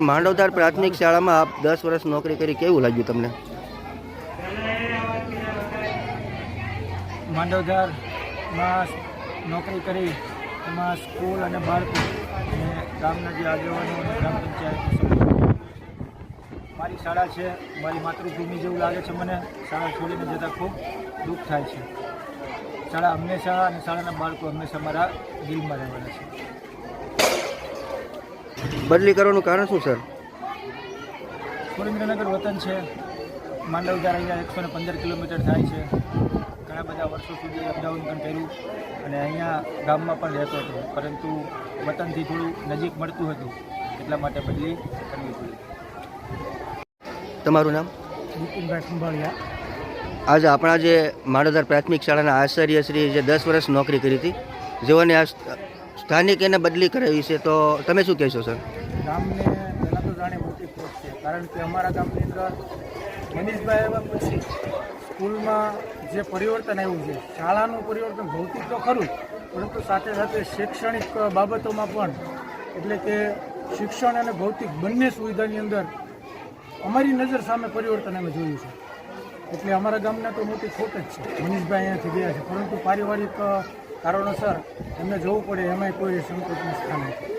માંડવધાર પ્રાથમિક શાળામાં આપ દસ વર્ષ નોકરી કરી કેવું લાગ્યું તમને? માંડવધારમાં નોકરી કરી, એમાં સ્કૂલ અને બાળકો અને ગામના જે આગેવાનો અને ગ્રામ પંચાયત મારી શાળા છે, મારી માતૃભૂમિ જેવું લાગે છે મને. શાળા છોડીને જતાં ખૂબ દુઃખ થાય છે. શાળા હંમેશા અને શાળાના બાળકો હંમેશા મારા દિલમાં રહેવાના છે. બદલી કરવાનું કારણ શું સર? સુરેન્દ્રનગર વતન છે. માંડવધાર અહીંયા એકસો ને પંદર કિલોમીટર થાય છે. ઘણા બધા વર્ષો સુધી અપડાઉન પણ કર્યું અને અહીંયા ગામમાં પણ રહેતો હતો. પરંતુ વતનથી થોડું નજીક મળતું હતું. એટલા માટે બદલી કરવી પડી. તમારું નામ? નીતિનભાઈ ખંભાળિયા. આજે આપણા જે માંડવધાર પ્રાથમિક શાળાના આચાર્ય શ્રી જે દસ વર્ષ નોકરી કરી હતી જેઓને આ સ્થાનિક એને બદલી કરાવી છે, તો તમે શું કહેશો, સર? ગામને પહેલાં તો જાણે મોટી ખોટ છે, કારણ કે અમારા ગામની અંદર મનીષભાઈ આવ્યા પછી સ્કૂલમાં જે પરિવર્તન આવ્યું છે, શાળાનું પરિવર્તન ભૌતિક તો ખરું પરંતુ સાથે સાથે શૈક્ષણિક બાબતોમાં પણ, એટલે કે શિક્ષણ અને ભૌતિક બંને સુવિધાની અંદર અમારી નજર સામે પરિવર્તન અમે જોયું છે. એટલે અમારા ગામના તો મોટી ખોટ જ છે, મનીષભાઈ અહીંયાથી ગયા છે, પરંતુ પારિવારિક કારણોસર એમને જવું પડે એમાંય કોઈ સ્થાન નથી